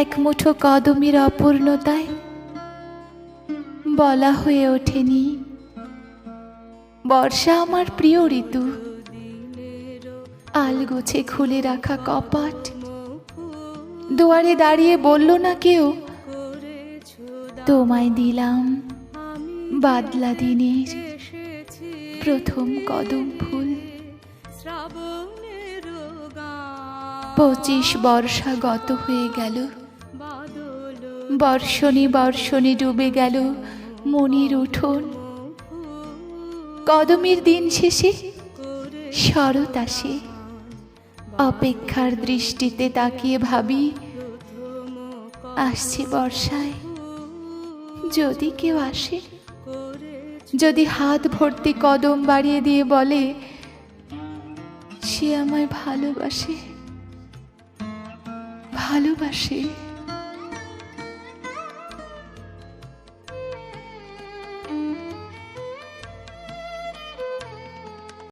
এক মুঠো কদমের অপূর্ণতায় বলা হয়ে ওঠেনি। বর্ষা আমার প্রিয় ঋতু। আলগোছে খুলে রাখা কপাট। দুয়ারে দাঁড়িয়ে বলল না কেউ, তোমায় দিলাম বাদলা দিনের প্রথম কদম ফুল। পঁচিশ বর্ষা গত হয়ে গেল। বর্ষণে বর্ষণে ডুবে গেল মনির উঠোন। কদমের দিন শেষে শরৎ আসে। অপেক্ষার দৃষ্টিতে তাকিয়ে ভাবি, আসছে বর্ষায়। যদি কেউ আসে, যদি হাত ভর্তি কদম বাড়িয়ে দিয়ে বলে, সে আমায় ভালোবাসে ভালোবাসে।